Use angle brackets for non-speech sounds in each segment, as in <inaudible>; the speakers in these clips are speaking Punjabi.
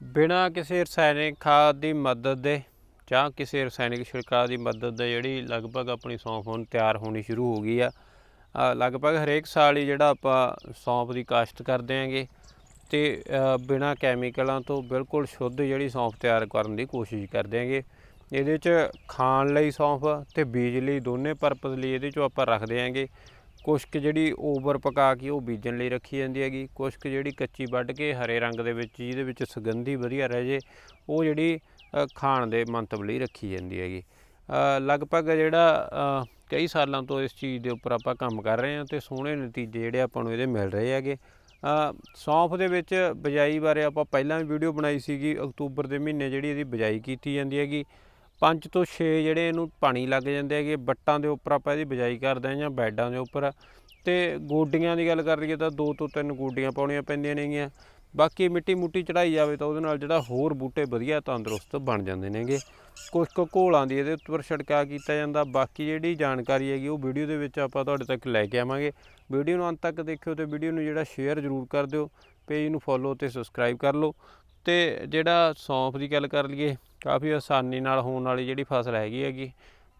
ਬਿਨਾਂ ਕਿਸੇ ਰਸਾਇਣਿਕ ਖਾਦ ਦੀ ਮਦਦ ਦੇ ਜਾਂ ਕਿਸੇ ਰਸਾਇਣਿਕ ਛਿੜਕਾਅ ਦੀ ਮਦਦ ਦੇ ਜਿਹੜੀ ਲਗਭਗ ਆਪਣੀ ਸੌਂਫ ਹੁਣ ਤਿਆਰ ਹੋਣੀ ਸ਼ੁਰੂ ਹੋ ਗਈ ਆ ਲਗਭਗ ਹਰੇਕ ਸਾਲ ਹੀ ਜਿਹੜਾ ਆਪਾਂ ਸੌਂਫ ਦੀ ਕਾਸ਼ਤ ਕਰਦੇ ਆਂਗੇ ਤੇ ਬਿਨਾਂ ਕੈਮੀਕਲਾਂ ਤੋਂ ਬਿਲਕੁਲ ਸ਼ੁੱਧ ਜਿਹੜੀ ਸੌਂਫ ਤਿਆਰ ਕਰਨ ਦੀ ਕੋਸ਼ਿਸ਼ ਕਰਦੇ ਆਂਗੇ। ਇਹਦੇ 'ਚ ਖਾਣ ਲਈ ਸੌਂਫ ਤੇ ਬੀਜ ਲਈ ਦੋਨੇ ਪਰਪਸ ਲਈ ਇਹਦੇ 'ਚੋਂ ਆਪਾਂ ਰੱਖਦੇ ਆਂਗੇ। ਕੁਛ ਕੁ ਜਿਹੜੀ ਓਵਰ ਪਕਾ ਕੇ ਉਹ ਬੀਜਣ ਲਈ ਰੱਖੀ ਜਾਂਦੀ ਹੈਗੀ। ਕੁਛ ਕੁ ਜਿਹੜੀ ਕੱਚੀ ਵੱਢ ਕੇ ਹਰੇ ਰੰਗ ਦੇ ਵਿੱਚ, ਜਿਹਦੇ ਵਿੱਚ ਸੁਗੰਧੀ ਵਧੀਆ ਰਹਿ ਜੇ, ਉਹ ਜਿਹੜੀ ਖਾਣ ਦੇ ਮੰਤਵ ਲਈ ਰੱਖੀ ਜਾਂਦੀ ਹੈਗੀ। ਲਗਭਗ ਜਿਹੜਾ ਕਈ ਸਾਲਾਂ ਤੋਂ ਇਸ ਚੀਜ਼ ਦੇ ਉੱਪਰ ਆਪਾਂ ਕੰਮ ਕਰ ਰਹੇ ਹਾਂ ਤੇ ਸੋਹਣੇ ਨਤੀਜੇ ਜਿਹੜੇ ਆਪਾਂ ਨੂੰ ਇਹਦੇ ਮਿਲ ਰਹੇ ਹੈਗੇ। ਸੌਂਫ ਦੇ ਵਿੱਚ ਬਜਾਈ ਬਾਰੇ ਆਪਾਂ ਪਹਿਲਾਂ ਵੀ ਵੀਡੀਓ ਬਣਾਈ ਸੀਗੀ, ਅਕਤੂਬਰ ਦੇ ਮਹੀਨੇ ਜਿਹੜੀ ਇਹਦੀ ਬਜਾਈ ਕੀਤੀ ਜਾਂਦੀ ਹੈਗੀ। ਪੰਜ ਤੋਂ 6 ਜਿਹੜੇ ਇਹਨੂੰ ਪਾਣੀ ਲੱਗ ਜਾਂਦੇ ਹੈਗੇ, ਬੱਟਾਂ ਦੇ ਉੱਪਰ ਆਪਾਂ ਇਹਦੀ ਬਜਾਈ ਕਰਦੇ ਹਾਂ ਜਾਂ ਬੈਡਾਂ ਦੇ ਉੱਪਰ। ਤੇ ਗੋਡੀਆਂ ਦੀ ਗੱਲ ਕਰ ਲਈਏ ਤਾਂ ਦੋ ਤੋਂ ਤਿੰਨ ਗੋਡੀਆਂ ਪਾਉਣੀਆਂ ਪੈਂਦੀਆਂ ਨੇਗੀਆਂ ਬਾਕੀ ਮਿੱਟੀ ਮੁੱਟੀ ਚੜਾਈ ਜਾਵੇ ਤਾਂ ਉਹਦੇ ਨਾਲ ਜਿਹੜਾ ਹੋਰ ਬੂਟੇ ਵਧੀਆ ਤੰਦਰੁਸਤ ਬਣ ਜਾਂਦੇ ਨੇਗੇ ਕੁਝ ਕੁ ਘੋਲਾਂ ਦੀ ਇਹਦੇ ਉੱਪਰ ਛਿੜਕਾਅ ਕੀਤਾ ਜਾਂਦਾ। ਬਾਕੀ ਜਿਹੜੀ ਜਾਣਕਾਰੀ ਹੈਗੀ ਉਹ ਵੀਡੀਓ ਦੇ ਵਿੱਚ ਆਪਾਂ ਤੁਹਾਡੇ ਤੱਕ ਲੈ ਕੇ ਆਵਾਂਗੇ। ਵੀਡੀਓ ਨੂੰ ਅੰਤ ਤੱਕ ਦੇਖਿਓ ਤੇ ਵੀਡੀਓ ਨੂੰ ਜਿਹੜਾ ਸ਼ੇਅਰ ਜ਼ਰੂਰ ਕਰ ਦਿਓ। ਪੇਜ ਨੂੰ ਫੋਲੋ ਤੇ ਸਬਸਕ੍ਰਾਈਬ ਕਰ ਲਓ। ਤੇ ਜਿਹੜਾ ਸੌਂਫ ਦੀ ਗੱਲ ਕਰ ਲਈਏ, ਕਾਫੀ ਆਸਾਨੀ ਨਾਲ ਹੋਣ ਵਾਲੀ ਜਿਹੜੀ ਫਸਲ ਹੈਗੀ ਹੈਗੀ।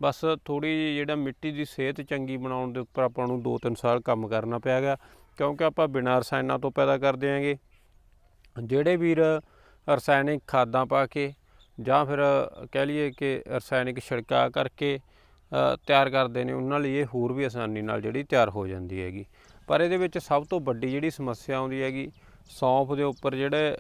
ਬਸ ਥੋੜੀ ਜਿਹੀ ਜਿਹੜਾ ਮਿੱਟੀ ਦੀ ਸਿਹਤ ਚੰਗੀ ਬਣਾਉਣ ਦੇ ਉੱਪਰ ਆਪਾਂ ਨੂੰ 2-3 ਸਾਲ ਕੰਮ ਕਰਨਾ ਪਿਆ ਗਾ ਕਿਉਂਕਿ ਆਪਾਂ ਬਿਨਾਂ ਰਸਾਇਣਾਂ ਤੋਂ ਪੈਦਾ ਕਰਦੇ ਆਂਗੇ ਜਿਹੜੇ ਵੀਰ ਰਸਾਇਣਿਕ ਖਾਦਾਂ ਪਾ ਕੇ ਜਾਂ ਫਿਰ ਕਹਿ ਲਈਏ ਕਿ ਰਸਾਇਣਿਕ ਛਿੜਕਾਅ ਕਰਕੇ ਤਿਆਰ ਕਰਦੇ ਨੇ, ਉਹਨਾਂ ਲਈ ਇਹ ਹੋਰ ਵੀ ਆਸਾਨੀ ਨਾਲ ਜਿਹੜੀ ਤਿਆਰ ਹੋ ਜਾਂਦੀ ਹੈਗੀ। ਪਰ ਇਹਦੇ ਵਿੱਚ ਸਭ ਤੋਂ ਵੱਡੀ ਜਿਹੜੀ ਸਮੱਸਿਆ ਆਉਂਦੀ ਹੈਗੀ, ਸੌਂਫ ਦੇ ਉੱਪਰ ਜਿਹੜੇ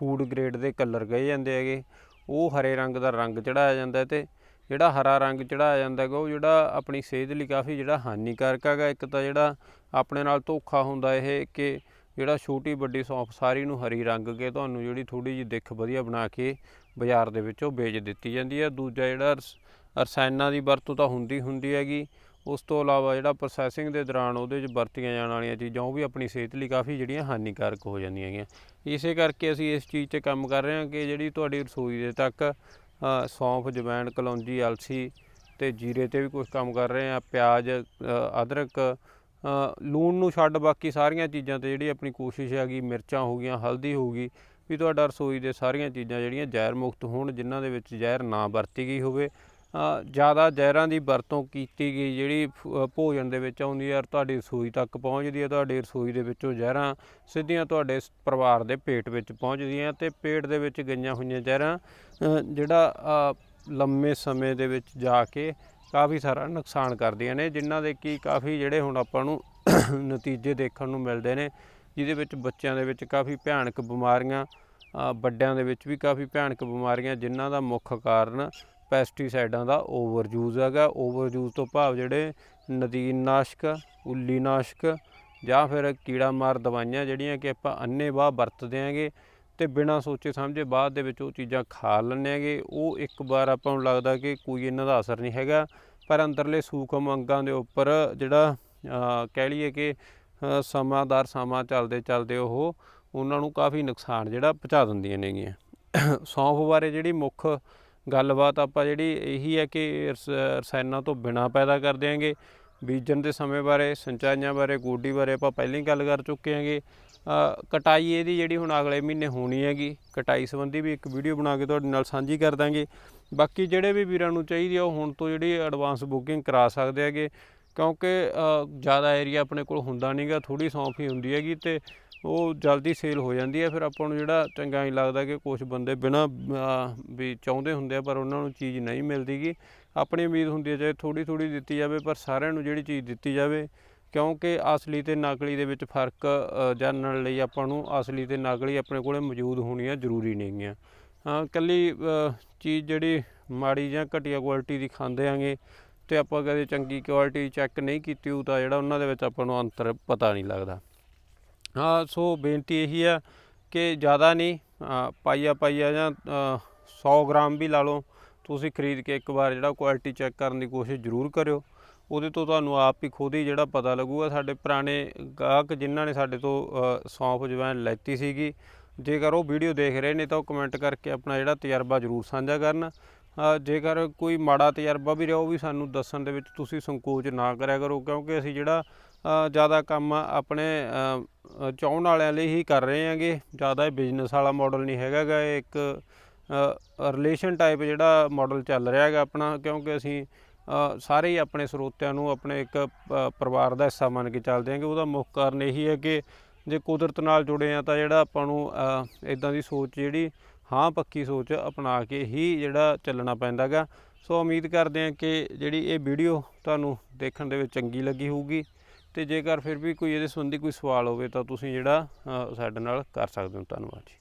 ਫੂਡ ਗ੍ਰੇਡ ਦੇ ਕਲਰ ਗਏ ਜਾਂਦੇ ਹੈਗੇ। ਉਹ ਹਰੇ ਰੰਗ ਦਾ ਰੰਗ ਚੜਾਇਆ ਜਾਂਦਾ ਹੈ ਤੇ ਜਿਹੜਾ ਹਰਾ ਰੰਗ ਚੜਾਇਆ ਜਾਂਦਾ ਹੈਗਾ, ਉਹ ਜਿਹੜਾ ਆਪਣੀ ਸਿਹਤ ਲਈ ਕਾਫੀ ਜਿਹੜਾ ਹਾਨੀਕਾਰਕ ਹੈਗਾ। ਇੱਕ ਤਾਂ ਜਿਹੜਾ ਆਪਣੇ ਨਾਲ ਧੋਖਾ ਹੁੰਦਾ ਇਹ ਕਿ ਜਿਹੜਾ ਛੋਟੀ ਵੱਡੀ ਸੌਂਫ ਸਾਰੀ ਨੂੰ ਹਰੀ ਰੰਗ ਕੇ ਤੁਹਾਨੂੰ ਜਿਹੜੀ ਥੋੜੀ ਜਿਹੀ ਦਿੱਖ ਵਧੀਆ ਬਣਾ ਕੇ ਬਾਜ਼ਾਰ ਦੇ ਵਿੱਚੋਂ ਵੇਚ ਦਿੱਤੀ ਜਾਂਦੀ ਹੈ। ਦੂਜਾ ਜਿਹੜਾ ਰਸ- ਰਸਾਇਣਾਂ ਦੀ ਵਰਤੋਂ ਤਾਂ ਹੁੰਦੀ ਹੁੰਦੀ ਹੈਗੀ। ਉਸ ਤੋਂ ਇਲਾਵਾ ਜਿਹੜਾ ਪ੍ਰੋਸੈਸਿੰਗ ਦੇ ਦੌਰਾਨ ਉਹਦੇ 'ਚ ਵਰਤੀਆਂ ਜਾਣ ਵਾਲੀਆਂ ਚੀਜ਼ਾਂ, ਉਹ ਵੀ ਆਪਣੀ ਸਿਹਤ ਲਈ ਕਾਫੀ ਜਿਹੜੀਆਂ ਹਾਨੀਕਾਰਕ ਹੋ ਜਾਂਦੀਆਂ ਹੈਗੀਆਂ। ਇਸੇ ਕਰਕੇ ਅਸੀਂ ਇਸ ਚੀਜ਼ 'ਤੇ ਕੰਮ ਕਰ ਰਹੇ ਹਾਂ ਕਿ ਜਿਹੜੀ ਤੁਹਾਡੀ ਰਸੋਈ ਦੇ ਤੱਕ ਸੌਂਫ, ਜਵੈਣ, ਕਲੌਂਜੀ, ਅਲਸੀ ਤੇ ਜੀਰੇ ਤੇ ਵੀ ਕੁਝ ਕੰਮ ਕਰ ਰਹੇ ਹਾਂ, ਪਿਆਜ਼ ਅਦਰਕ ਲੂਣ ਨੂੰ ਛੱਡ ਬਾਕੀ ਸਾਰੀਆਂ ਚੀਜ਼ਾਂ ਤੇ ਜਿਹੜੀ ਆਪਣੀ ਕੋਸ਼ਿਸ਼ ਹੈਗੀ, ਮਿਰਚਾਂ ਹੋ ਗਈਆਂ, ਹਲਦੀ ਹੋ ਗਈ, ਵੀ ਤੁਹਾਡਾ ਰਸੋਈ ਦੇ ਸਾਰੀਆਂ ਚੀਜ਼ਾਂ ਜਿਹੜੀਆਂ ਜ਼ਹਿਰ ਮੁਕਤ ਹੋਣ, ਜਿਨ੍ਹਾਂ ਦੇ ਵਿੱਚ ਜ਼ਹਿਰ ਨਾ ਵਰਤੀ ਗਈ ਹੋਵੇ। ਜ਼ਿਆਦਾ ਜ਼ਹਿਰਾਂ ਦੀ ਵਰਤੋਂ ਕੀਤੀ ਗਈ, ਜਿਹੜੀ ਫ- ਭੋਜਨ ਦੇ ਵਿੱਚ ਆਉਂਦੀ ਹੈ ਤੁਹਾਡੀ ਰਸੋਈ ਤੱਕ ਪਹੁੰਚਦੀ ਹੈ, ਤੁਹਾਡੀ ਰਸੋਈ ਦੇ ਵਿੱਚੋਂ ਜ਼ਹਿਰਾਂ ਸਿੱਧੀਆਂ ਤੁਹਾਡੇ ਪਰਿਵਾਰ ਦੇ ਪੇਟ ਵਿੱਚ ਪਹੁੰਚਦੀਆਂ ਤੇ ਪੇਟ ਦੇ ਵਿੱਚ ਗਈਆਂ ਹੋਈਆਂ ਜ਼ਹਿਰਾਂ ਜਿਹੜਾ ਲੰਮੇ ਸਮੇਂ ਦੇ ਵਿੱਚ ਜਾ ਕੇ ਕਾਫੀ ਸਾਰਾ ਨੁਕਸਾਨ ਕਰਦੀਆਂ ਨੇ, ਜਿਨ੍ਹਾਂ ਦੇ ਕੀ ਕਾਫੀ ਜਿਹੜੇ ਹੁਣ ਆਪਾਂ ਨੂੰ <coughs> ਨਤੀਜੇ ਦੇਖਣ ਨੂੰ ਮਿਲਦੇ ਨੇ, ਜਿਹਦੇ ਵਿੱਚ ਬੱਚਿਆਂ ਦੇ ਵਿੱਚ ਕਾਫੀ ਭਿਆਨਕ ਬਿਮਾਰੀਆਂ ਵੱਡਿਆਂ ਦੇ ਵਿੱਚ ਵੀ ਕਾਫੀ ਭਿਆਨਕ ਬਿਮਾਰੀਆਂ, ਜਿਨ੍ਹਾਂ ਦਾ ਮੁੱਖ ਕਾਰਨ ਪੈਸਟੀਸਾਈਡਾਂ ਦਾ ਓਵਰ ਯੂਜ਼ ਹੈਗਾ। ਓਵਰ ਯੂਜ਼ ਤੋਂ ਭਾਵ ਜਿਹੜੇ ਨਦੀਨ ਨਾਸ਼ਕ ਉੱਲੀ ਨਾਸ਼ਕ ਜਾਂ ਫਿਰ ਕੀੜਾ ਮਾਰ ਦਵਾਈਆਂ ਜਿਹੜੀਆਂ ਕਿ ਆਪਾਂ ਅੰਨ੍ਹੇਵਾਹ ਵਰਤਦੇ ਆਂਗੇ ਤੇ ਬਿਨਾਂ ਸੋਚੇ ਸਮਝੇ ਬਾਅਦ ਦੇ ਵਿੱਚ ਉਹ ਚੀਜ਼ਾਂ ਖਾ ਲੈਂਦੇ ਆਂਗੇ ਉਹ ਇੱਕ ਵਾਰ ਆਪਾਂ ਨੂੰ ਲੱਗਦਾ ਕਿ ਕੋਈ ਇਹਨਾਂ ਦਾ ਅਸਰ ਨਹੀਂ ਹੈਗਾ ਪਰ ਅੰਦਰਲੇ ਸੂਖਮ ਅੰਗਾਂ ਦੇ ਉੱਪਰ ਜਿਹੜਾ ਕਹਿ ਲਈਏ ਕਿ ਅ, ਸਮਾਂਦਾਰ ਸਮਾਂ ਚੱਲਦੇ ਚੱਲਦੇ ਉਹ ਉਹਨਾਂ ਨੂੰ ਕਾਫੀ ਨੁਕਸਾਨ ਜਿਹੜਾ ਪਹੁੰਚਾ ਦਿੰਦੀਆਂ ਨੇਗੀਆਂ। ਸੌਂਫ ਬਾਰੇ ਜਿਹੜੀ ਮੁੱਖ ਗੱਲਬਾਤ ਆਪਾਂ ਜਿਹੜੀ ਇਹੀ ਹੈ ਕਿ ਰਸ- ਰਸਾਇਣਾਂ ਤੋਂ ਬਿਨਾ ਪੈਦਾ ਕਰ ਦਿਆਂਗੇ ਬੀਜਣ ਦੇ ਸਮੇਂ ਬਾਰੇ, ਸਿੰਚਾਈਆਂ ਬਾਰੇ, ਗੋਡੀ ਬਾਰੇ ਆਪਾਂ ਪਹਿਲਾਂ ਹੀ ਗੱਲ ਕਰ ਚੁੱਕੇ ਹਾਂਗੇ। ਕਟਾਈ ਇਹਦੀ ਜਿਹੜੀ ਹੁਣ ਅਗਲੇ ਮਹੀਨੇ ਹੋਣੀ ਹੈਗੀ। ਕਟਾਈ ਸੰਬੰਧੀ ਵੀ ਇੱਕ ਵੀਡੀਓ ਬਣਾ ਕੇ ਤੁਹਾਡੇ ਨਾਲ ਸਾਂਝੀ ਕਰ ਦਾਂਗੇ। ਬਾਕੀ ਜਿਹੜੇ ਵੀ ਵੀਰਾਂ ਨੂੰ ਚਾਹੀਦੀ ਆ, ਉਹ ਹੁਣ ਤੋਂ ਜਿਹੜੀ ਐਡਵਾਂਸ ਬੁਕਿੰਗ ਕਰਾ ਸਕਦੇ ਹੈਗੇ। ਕਿਉਂਕਿ ਜ਼ਿਆਦਾ ਏਰੀਆ ਆਪਣੇ ਕੋਲ ਹੁੰਦਾ ਨਹੀਂਗਾ ਥੋੜੀ ਸੌਂਫ ਹੀ ਹੁੰਦੀ ਹੈਗੀ ਤੇ ਉਹ ਜਲਦੀ ਸੇਲ ਹੋ ਜਾਂਦੀ ਹੈ, ਫਿਰ ਆਪਾਂ ਨੂੰ ਜਿਹੜਾ ਚੰਗਾ ਨਹੀਂ ਲੱਗਦਾ ਕਿ ਕੁਝ ਬੰਦੇ ਬਿਨਾ ਵੀ ਚਾਹੁੰਦੇ ਹੁੰਦੇ ਆ, ਪਰ ਉਹਨਾਂ ਨੂੰ ਚੀਜ਼ ਨਹੀਂ ਮਿਲਦੀਗੀ। ਆਪਣੀ ਉਮੀਦ ਹੁੰਦੀ ਹੈ, ਚਾਹੇ ਥੋੜੀ ਥੋੜੀ ਦਿੱਤੀ ਜਾਵੇ, ਪਰ ਸਾਰਿਆਂ ਨੂੰ ਜਿਹੜੀ ਚੀਜ਼ ਦਿੱਤੀ ਜਾਵੇ, ਕਿਉਂਕਿ ਅਸਲੀ ਤੇ ਨਕਲੀ ਦੇ ਵਿੱਚ ਫ਼ਰਕ ਜਾਣਨ ਲਈ ਆਪਾਂ ਨੂੰ ਅਸਲੀ ਤੇ ਨਕਲੀ ਆਪਣੇ ਕੋਲੇ ਮੌਜੂਦ ਹੋਣੀਆਂ ਜ਼ਰੂਰੀ ਨੇਗੀਆਂ। ਹਾਂ ਕੱਲੀ ਚੀਜ਼ ਜਿਹੜੀ ਮਾੜੀ ਜਾਂ ਘਟੀਆ ਕੁਆਲਿਟੀ ਦੀ ਖਾਂਦੇ ਆਂਗੇ, ਤੇ ਆਪਾਂ ਕਦੇ ਚੰਗੀ ਕੁਆਲਿਟੀ ਚੈੱਕ ਨਹੀਂ ਕੀਤੀ, ਉਹ ਤਾਂ ਜਿਹੜਾ ਉਹਨਾਂ ਦੇ ਵਿੱਚ ਆਪਾਂ ਨੂੰ ਅੰਤਰ ਪਤਾ ਨਹੀਂ ਲੱਗਦਾ। ਹਾਂ ਸੋ ਬੇਨਤੀ ਇਹੀ ਆ ਕਿ ਜ਼ਿਆਦਾ ਨਹੀਂ ਪਾਈਆ ਪਾਈਆ ਜਾਂ ਅ, 100 ਗ੍ਰਾਮ ਵੀ ਲਾ ਲਓ। ਤੁਸੀਂ ਖਰੀਦ ਕੇ ਇੱਕ ਵਾਰ ਜਿਹੜਾ ਕੁਆਲਿਟੀ ਚੈੱਕ ਕਰਨ ਦੀ ਕੋਸ਼ਿਸ਼ ਜ਼ਰੂਰ ਕਰਿਓ। ਉਹਦੇ ਤੋਂ ਤੁਹਾਨੂੰ ਆਪ ਹੀ ਖੁਦ ਹੀ ਜਿਹੜਾ ਪਤਾ ਲੱਗੂਗਾ ਸਾਡੇ ਪੁਰਾਣੇ ਗਾਹਕ ਜਿਨ੍ਹਾਂ ਨੇ ਸਾਡੇ ਤੋਂ ਅ, ਸੌਂਫ ਜਵੈਨ ਲੈਤੀ ਸੀਗੀ। ਜੇਕਰ ਉਹ ਵੀਡੀਓ ਦੇਖ ਰਹੇ ਨੇ ਤਾਂ ਉਹ ਕਮੈਂਟ ਕਰਕੇ ਆਪਣਾ ਜਿਹੜਾ ਤਜਰਬਾ ਜ਼ਰੂਰ ਸਾਂਝਾ ਕਰਨ। ਜੇਕਰ ਕੋਈ ਮਾੜਾ ਤਜਰਬਾ ਵੀ ਰਿਹਾ ਉਹ ਵੀ ਸਾਨੂੰ ਦੱਸਣ ਦੇ ਵਿੱਚ ਤੁਸੀਂ ਸੰਕੋਚ ਨਾ ਕਰਿਆ ਕਰੋ ਕਿਉਂਕਿ ਅਸੀਂ ਜਿਹੜਾ ਜ਼ਿਆਦਾ ਕੰਮ ਆਪਣੇ ਅ, ਚਾਹੁਣ ਵਾਲਿਆਂ ਲਈ ਹੀ ਕਰ ਰਹੇ ਹਾਂਗੇ। ਜ਼ਿਆਦਾ ਇਹ ਬਿਜ਼ਨਸ ਵਾਲਾ ਮਾਡਲ ਨਹੀਂ ਹੈਗਾ ਗਾ ਇਹ ਇੱਕ ਰਿਲੇਸ਼ਨ ਟਾਈਪ ਜਿਹੜਾ ਮਾਡਲ ਚੱਲ ਰਿਹਾ ਹੈਗਾ ਆਪਣਾ ਕਿਉਂਕਿ ਅਸੀਂ ਸਾਰੇ ਹੀ ਆਪਣੇ ਸਰੋਤਿਆਂ ਨੂੰ ਆਪਣੇ ਇੱਕ ਪਰਿਵਾਰ ਦਾ ਹਿੱਸਾ ਮੰਨ ਕੇ ਚੱਲਦੇ ਹਾਂਗੇ। ਉਹਦਾ ਮੁੱਖ ਕਾਰਨ ਇਹੀ ਹੈ ਕਿ ਜੇ ਕੁਦਰਤ ਨਾਲ ਜੁੜੇ ਆ ਤਾਂ ਜਿਹੜਾ ਆਪਾਂ ਨੂੰ ਇਦਾਂ ਦੀ ਸੋਚ ਜਿਹੜੀ ਹਾਂ ਪੱਕੀ ਸੋਚ ਅਪਣਾ ਕੇ ਹੀ ਜਿਹੜਾ ਚੱਲਣਾ ਪੈਂਦਾ ਗਾ ਸੋ ਉਮੀਦ ਕਰਦੇ ਹਾਂ ਕਿ ਜਿਹੜੀ ਇਹ ਵੀਡੀਓ ਤੁਹਾਨੂੰ ਦੇਖਣ ਦੇ ਵਿੱਚ ਚੰਗੀ ਲੱਗੀ ਹੋਊਗੀ। ਤੇ ਜੇਕਰ ਫਿਰ ਵੀ ਕੋਈ ਇਹਦੇ ਸੰਬੰਧੀ ਕੋਈ ਸਵਾਲ ਹੋਵੇ ਤਾਂ ਤੁਸੀਂ ਜਿਹੜਾ ਸਾਡੇ ਨਾਲ ਕਰ ਸਕਦੇ ਹੋ। ਧੰਨਵਾਦ ਜੀ।